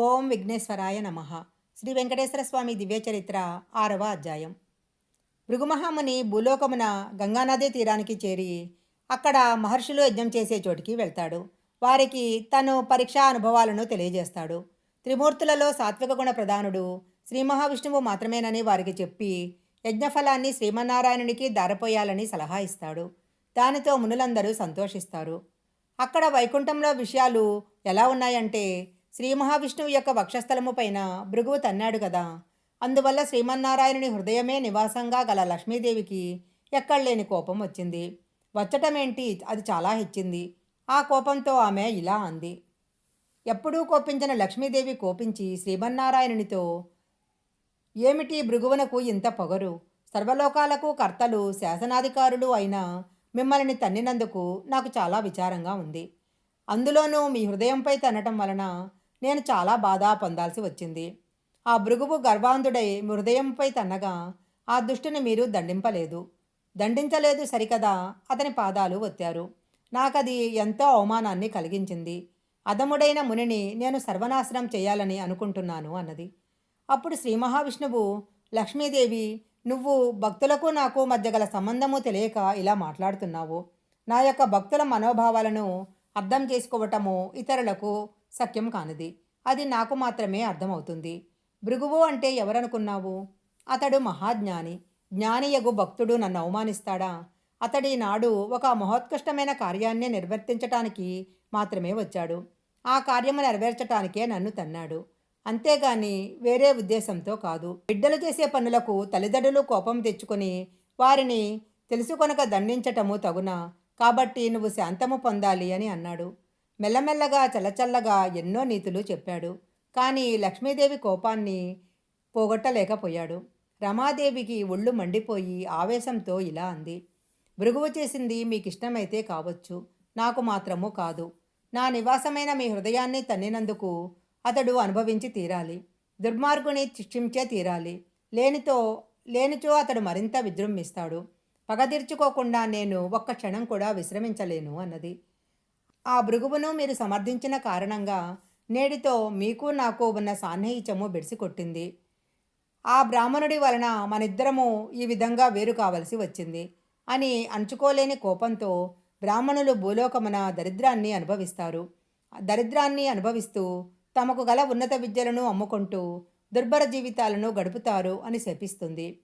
ఓం విఘ్నేశ్వరాయ నమ. శ్రీ వెంకటేశ్వర స్వామి దివ్య చరిత్ర ఆరవ అధ్యాయం. భృగుమహాముని భూలోకమున గంగానదీ తీరానికి చేరి అక్కడ మహర్షులు యజ్ఞం చేసే చోటికి వెళ్తాడు. వారికి తను పరీక్షా అనుభవాలను తెలియజేస్తాడు. త్రిమూర్తులలో సాత్విక గుణ ప్రధానుడు శ్రీ మహావిష్ణువు మాత్రమేనని వారికి చెప్పి యజ్ఞఫలాన్ని శ్రీమన్నారాయణునికి దారపోయాలని సలహా ఇస్తాడు. దానితో మునులందరూ సంతోషిస్తారు. అక్కడ వైకుంఠంలో విషయాలు ఎలా ఉన్నాయంటే శ్రీ మహావిష్ణువు యొక్క వక్షస్థలము పైన భృగువు తన్నాడు కదా. అందువల్ల శ్రీమన్నారాయణుని హృదయమే నివాసంగా గల లక్ష్మీదేవికి ఎక్కడలేని కోపం వచ్చింది. వచ్చటమేంటి? అది చాలా హెచ్చింది. ఆ కోపంతో ఆమె ఇలా అంది. ఎప్పుడూ కోపించిన లక్ష్మీదేవి కోపించి శ్రీమన్నారాయణునితో ఏమిటి భృగువునకు ఇంత పొగరు? సర్వలోకాలకు కర్తలు శాసనాధికారులు అయిన మిమ్మల్ని తన్నినందుకు నాకు చాలా విచారంగా ఉంది. అందులోనూ మీ హృదయంపై తన్నటం వలన నేను చాలా బాధ పొందాల్సి వచ్చింది. ఆ భృగువు గర్వాంధుడై హృదయంపై తన్నగా ఆ దుష్టుని మీరు దండింపలేదు. దండించలేదు సరికదా అతని పాదాలు ఒత్తారు. నాకది ఎంతో అవమానాన్ని కలిగించింది. అదముడైన మునిని నేను సర్వనాశనం చేయాలని అనుకుంటున్నాను అన్నది. అప్పుడు శ్రీ మహావిష్ణువు లక్ష్మీదేవి నువ్వు భక్తులకు నాకు మధ్య గల సంబంధము తెలియక ఇలా మాట్లాడుతున్నావు. నా యొక్క భక్తుల మనోభావాలను అర్థం చేసుకోవటము ఇతరులకు సఖ్యం కానిది. అది నాకు మాత్రమే అర్థమవుతుంది. భృగువు అంటే ఎవరనుకున్నావు? అతడు మహాజ్ఞాని. జ్ఞానియగు భక్తుడు నన్ను అవమానిస్తాడా? అతడి నాడు ఒక మహోత్కృష్టమైన కార్యాన్ని నిర్వర్తించటానికి మాత్రమే వచ్చాడు. ఆ కార్యము నెరవేర్చటానికే నన్ను తన్నాడు. అంతేగాని వేరే ఉద్దేశంతో కాదు. బిడ్డలు చేసే పనులకు తల్లిదండ్రులు కోపం తెచ్చుకొని వారిని తెలుసుకొనక దండించటము తగునా? కాబట్టి నువ్వు శాంతము పొందాలి అని అన్నాడు. మెల్లమెల్లగా చల్లచల్లగా ఎన్నో నీతులు చెప్పాడు. కానీ లక్ష్మీదేవి కోపాన్ని పోగొట్టలేకపోయాడు. రమాదేవికి ఒళ్ళు మండిపోయి ఆవేశంతో ఇలా అంది. భృగువు చేసింది మీకిష్టమైతే కావచ్చు. నాకు మాత్రము కాదు. నా నివాసమైన మీ హృదయాన్ని తన్నినందుకు అతడు అనుభవించి తీరాలి. దుర్మార్గుని శిక్షించే తీరాలి. లేనితో లేనిచో అతడు మరింత విజృంభిస్తాడు. పగదిర్చుకోకుండా నేను ఒక్క క్షణం కూడా విశ్రమించలేను అన్నది. ఆ భృగువును మీరు సమర్థించిన కారణంగా నేటితో మీకు నాకు ఉన్న సాన్నిహిత్యము బెడిసికొట్టింది. ఆ బ్రాహ్మణుడి వలన మనిద్దరము ఈ విధంగా వేరు కావలసి వచ్చింది అని అంచుకోలేని కోపంతో బ్రాహ్మణులు భూలోకమున దరిద్రాన్ని అనుభవిస్తారు. దరిద్రాన్ని అనుభవిస్తూ తమకు గల ఉన్నత విద్యలను అమ్ముకుంటూ దుర్భర జీవితాలను గడుపుతారు అని శపిస్తుంది.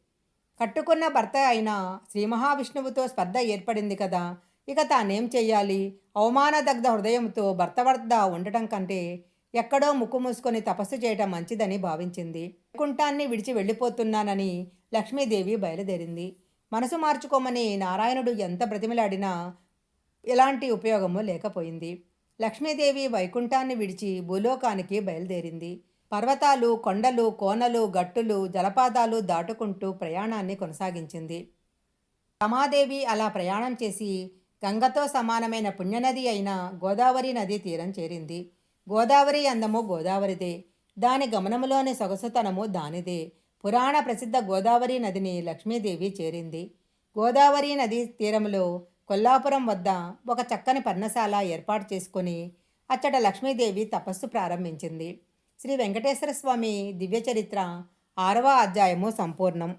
కట్టుకున్న భర్త అయిన శ్రీ మహావిష్ణువుతో స్పర్ధ ఏర్పడింది కదా ఇక తానేం చెయ్యాలి? అవమానదగ్ధ హృదయంతో భర్త వద్ద ఉండటం కంటే ఎక్కడో ముక్కు మూసుకొని తపస్సు చేయటం మంచిదని భావించింది. కుంటాన్ని విడిచి వెళ్ళిపోతున్నానని లక్ష్మీదేవి బయలుదేరింది. మనసు మార్చుకోమని నారాయణుడు ఎంత ప్రతిమలాడినా ఎలాంటి ఉపయోగము లేకపోయింది. లక్ష్మీదేవి వైకుంఠాన్ని విడిచి భూలోకానికి బయలుదేరింది. పర్వతాలు కొండలు కోనలు గట్టులు జలపాతాలు దాటుకుంటూ ప్రయాణాన్ని కొనసాగించింది. రమాదేవి అలా ప్రయాణం చేసి గంగతో సమానమైన పుణ్యనది అయిన గోదావరి నది తీరం చేరింది. గోదావరి అందము గోదావరిదే. దాని గమనములోని సొగసుతనము దానిదే. పురాణ ప్రసిద్ధ గోదావరి నదిని లక్ష్మీదేవి చేరింది. గోదావరి నది తీరంలో కొల్లాపురం వద్ద ఒక చక్కని పర్ణశాల ఏర్పాటు చేసుకుని అచ్చట లక్ష్మీదేవి తపస్సు ప్రారంభించింది. శ్రీ వెంకటేశ్వర స్వామి దివ్య చరిత్ర ఆరవ అధ్యాయము సంపూర్ణం.